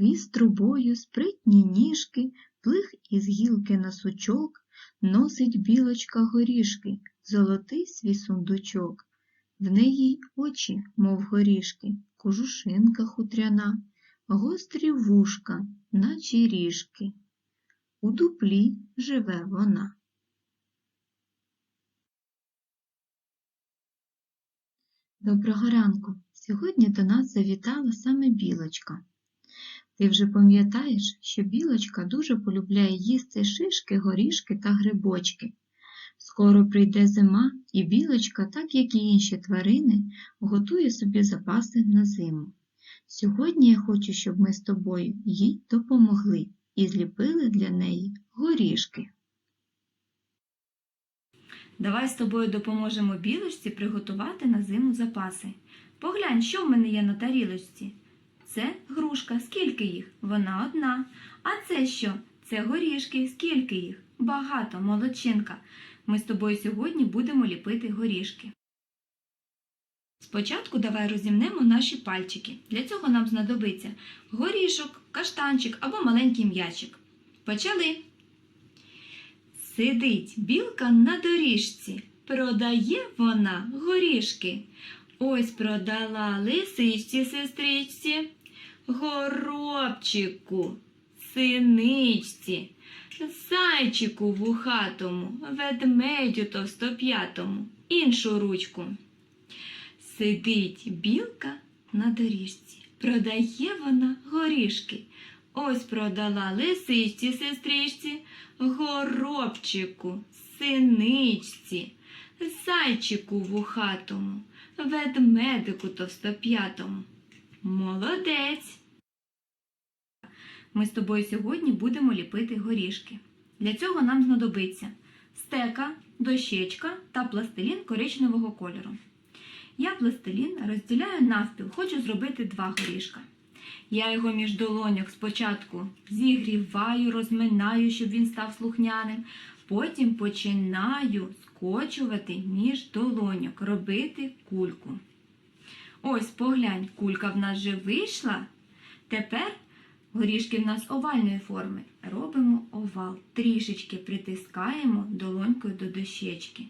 Хвіст трубою, спритні ніжки, плих із гілки на сучок, носить білочка горішки, золотий свій сундучок. В неї очі, мов горішки, кожушинка хутряна, гострі вушка, наче ріжки. У дуплі живе вона. Доброго ранку! Сьогодні до нас завітала саме білочка. Ти вже пам'ятаєш, що білочка дуже полюбляє їсти шишки, горішки та грибочки. Скоро прийде зима, і білочка, так як і інші тварини, готує собі запаси на зиму. Сьогодні я хочу, щоб ми з тобою їй допомогли і зліпили для неї горішки. Давай з тобою допоможемо білочці приготувати на зиму запаси. Поглянь, що в мене є на тарілочці. Це грушка, скільки їх? Вона одна. А це що? Це горішки, скільки їх? Багато, молодчинка. Ми з тобою сьогодні будемо ліпити горішки. Спочатку давай розімнемо наші пальчики. Для цього нам знадобиться горішок, каштанчик або маленький м'ячик. Почали! Сидить білка на доріжці, продає вона горішки. Ось продала лисичці сестричці, горобчику, синичці, зайчику вухатому, ведмедю товстоп'ятому, іншу ручку. Сидить білка на доріжці, продає вона горішки. Ось продала лисичці сестричці, горобчику, синичці, зайчику вухатому, ведмедику товстоп'ятому. Молодець! Ми з тобою сьогодні будемо ліпити горішки. Для цього нам знадобиться стека, дощечка та пластилін коричневого кольору. Я пластилін розділяю навпіл, хочу зробити два горішка. Я його між долоньок спочатку зігріваю, розминаю, щоб він став слухняним. Потім починаю скочувати між долоньок, робити кульку. Ось поглянь, кулька в нас вже вийшла. Тепер горішки в нас овальної форми. Робимо овал. Трішечки притискаємо долонькою до дощечки.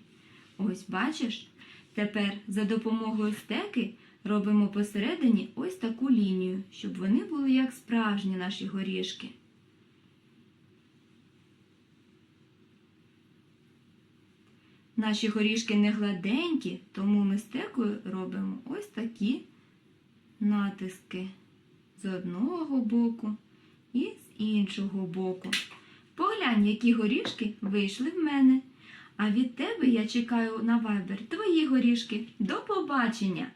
Ось бачиш? Тепер за допомогою стеки робимо посередині ось таку лінію, щоб вони були як справжні наші горішки. Наші горішки не гладенькі, тому ми стекою робимо ось такі натиски з одного боку і з іншого боку. Поглянь, які горішки вийшли в мене. А від тебе я чекаю на вайбер твої горішки. До побачення!